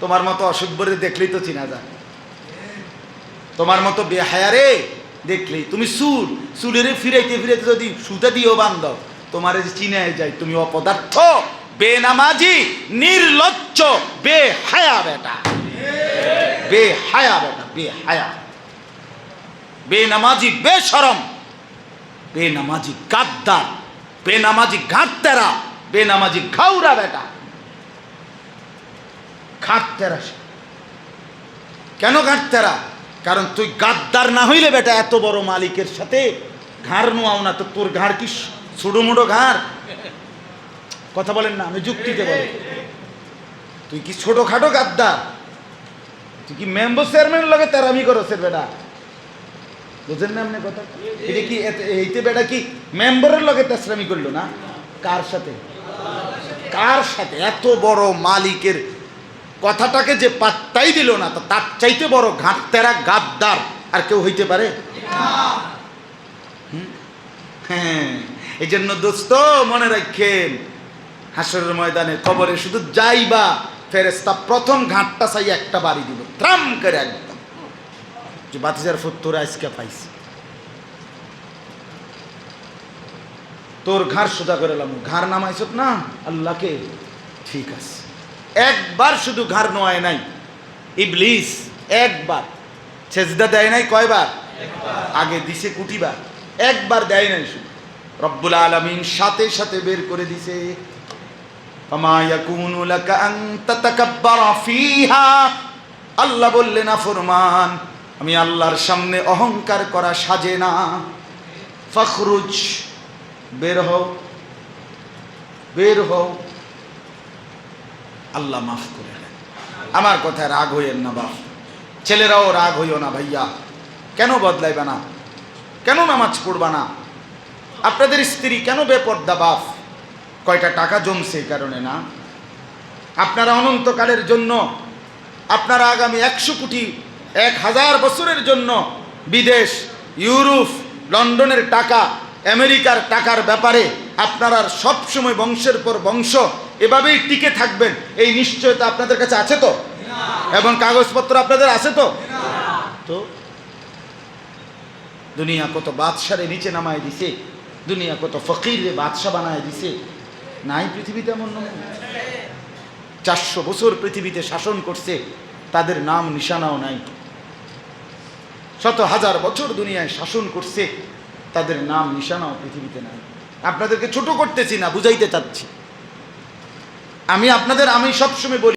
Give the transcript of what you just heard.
তোমার মতো অসভ্যরে দেখলেই তো চিনা যায়। তোমার মতো বেহায়ারে দেখলেই তুমি চুল চুলের ফিরাইতে ফিরাইতে যদি সুতা দিয়েও বান্ধব তোমার যে যায়, তুমি অপদার্থ, বেনামাজি, নির্লজ্জ, বেহায়া বেটা। বেহায়া বেটা, বেহায়া। বেনামাজি বেশরম, বেনামাজি গাদ্দার, বেনামাজি ঘাটতেরা বেনামাজি ঘাউরা বেটা। ঘাটতেরা সে। কেন ঘাটতেরা কারণ তুই গাদ্দার না হইলে বেটা এত বড় মালিকের সাথে ঘাড় নোয়াও না, তো তোর ঘাড় কি ছোটো মোটো ঘাড়? কথা বলেন না, আমি যুক্তিতে বলি। তুই কি ছোটখাটো গাদ্দার? তুই কি মেম্বার চেয়ারম্যান লগে তেরামি করছেন বেটা? বুঝেন না আপনি কথা? এটা কি এইতে বেটা কি মেম্বারের লগে তেসরামি করল না? কার সাথে? কার সাথে? এত বড় মালিকের কথাটাকে যে পাত্তাই দিল না তার চাইতে বড় ঘাট তেরা গাদ্দার। আর কেউ হইতে পারে? হ্যাঁ এই জন্য দোস্ত, মনে রাখেন, হাসরের ময়দানে কবরে শুধু যাই যাইবা ফেরেস্তা প্রথম ঘাটটা চাই একটা বাড়ি দিব ত্রাম করে একদম। যে বাতিজার ফুত্তর আজকে পাইছি। তোর ঘাড় সোজা করে এলাম ঘাড় নামাইছ না? আল্লাহকে ঠিক আছে। একবার শুধু ঘাড় নোয়ায় নাই। ইবলিস একবার। ছেজদা দেয় নাই কয়বার? আগে দিছে কুটিবার একবার দেয় নাই শুধু। রব্বুল আলমিন সাথে সাথে বের করে দিছে। আল্লাহ বললেন ফরমান আমি আল্লাহর সামনে অহংকার করা সাজে না। ফখরুজ বের হও বের হও। আল্লাহ মাফ করে দেন। আমার কথায় রাগ হইয়েন না বাপ। ছেলেরাও রাগ হইও না ভাইয়া। কেন বদলাইবা না? কেন নামাজ পড়বা না? আপনাদের স্ত্রী কেন বেপর্দা বাপ? কয়টা টাকা জমছে কারণে না? আপনারা অনন্তকালের জন্য, আপনারা আগামী একশো কোটি, এক হাজার বছরের জন্য বিদেশ, ইউরোপ, লন্ডনের টাকা, আমেরিকার টাকার ব্যাপারে আপনারা সবসময় বংশের পর বংশ এভাবেই টিকে থাকবেন। এই নিশ্চয়তা আপনাদের কাছে আছে তো? এবং কাগজপত্র আপনাদের আছে তো? তো? দুনিয়া কত বাদশারে নিচে নামায় দিছে। দুনিয়া কত ফকিরে বাদশা বানায় দিছে। নাই পৃথিবীতে এমন চারশো বছর পৃথিবীতে শাসন করছে। তাদের নাম নিশানাও নাই। শত হাজার বছর দুনিয়ায় শাসন করছে। তাদের নাম নিশানাও পৃথিবীতে নাই। আপনাদেরকে ছোট করতেছি না, বুঝাইতে চাচ্ছি। আমি আপনাদের আমি সবসময় বলি